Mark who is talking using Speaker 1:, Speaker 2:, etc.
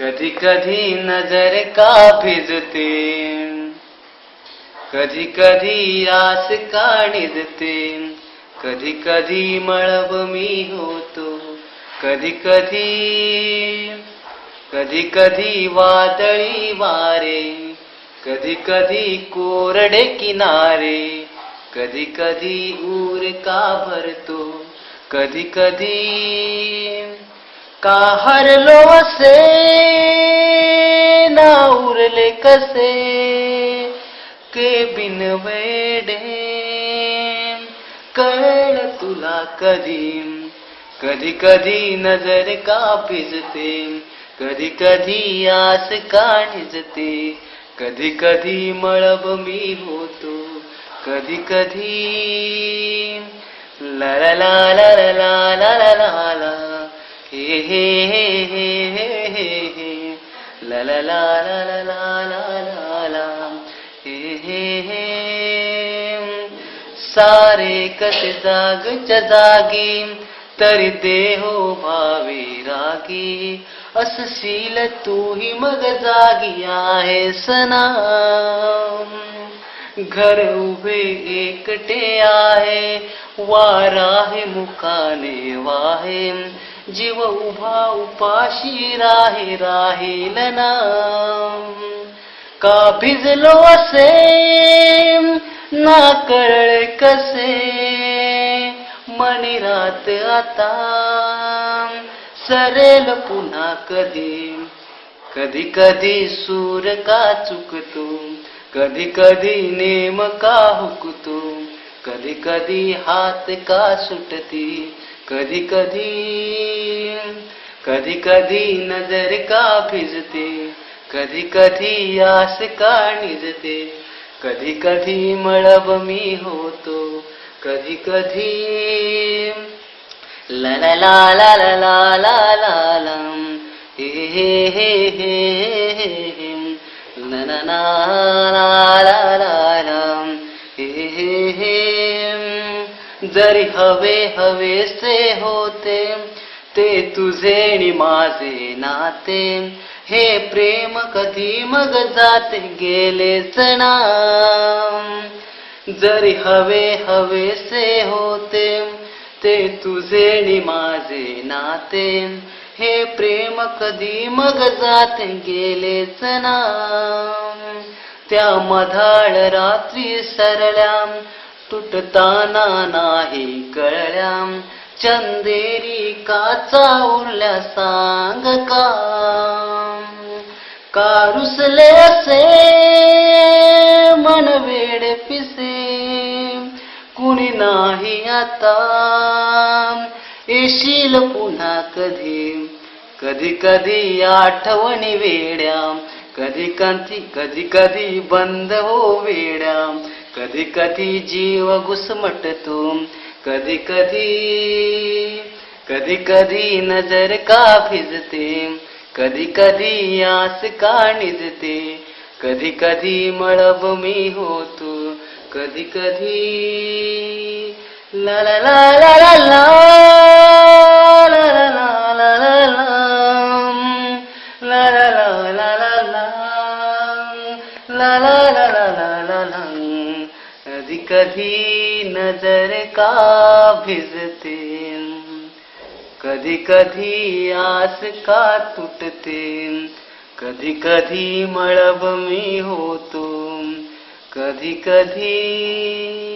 Speaker 1: कधी कधी नजर का भिजते कधी कधी आस का निजते कधी कधी मळब मी होतो. कधी कधी कधी कधी वादळी वारे. कधी कधी कोरडे किनारे. कधी कधी ऊर का भरतो. कधी कधी का हरलो असे ना उरले कसे के बिन वेडे कळ तुला कधी कधी कधी नजर का भिजते कधी कधी आस का निजते कधी कधी मळब मी होतो कधी कधी ला ला ला ला ला ला ला ला ला ला हे हे हे हे हे हे हे ला ला ला ला ला ला ला ला हे हे हे. सारे कसे जागच्या जागी तरी देहो भावे रागी. असशील तूही मग जागी आहे सना. घर उभे एकटे आहे वारा हे मुखाने वाहे. जीव उभा उपाशी राहे राहील ना का भिजलो असे ना कळले कसे? मणिरात आता सरेल पुन्हा कधी? कधी कधी सूर का चुकतो? कधी कधी नेम का हुकतो? कधी कधी हात का सुटती? कधी कधी कधी कधी नजर का भिजते कधी कधी आस का निजते कधी कधी मळब मी होतो कधी कधी ला ला ला ला ला ला ला ला हे हे हे हे हे ला ला ला ला हे हे हे जरी हवे हवेसे होते ते तुझे माझे नाते. हे प्रेम कधी मग जाते गेलेच सणा. जरी हवे हवेसे होते ते तुझे माझे नाते. हे प्रेम कधी मग जाते गेले ना त्या मधाळ रात्री सरल्या तुटताना नाही कळल्या. चंदेरी का चावल्या सांग का? का असे मन वेड पिसे. कुणी नाही आता येशील पुन्हा कधी? कधी कधी आठवणी वेड्या. कधी कधी कधी कधी बंद हो वेड्या. कधी कधी जीव घुसमटतो. कधी कधी कधी कधी नजर का भिजते कधी कधी आस का निजते कधी कधी मळब मी होतो कधी कधी ला ला ला ला ला la la la कधी नजर का भिजते? कधी कधी आस का तुटते? कधी कधी मळब मी होतो? कधी कधी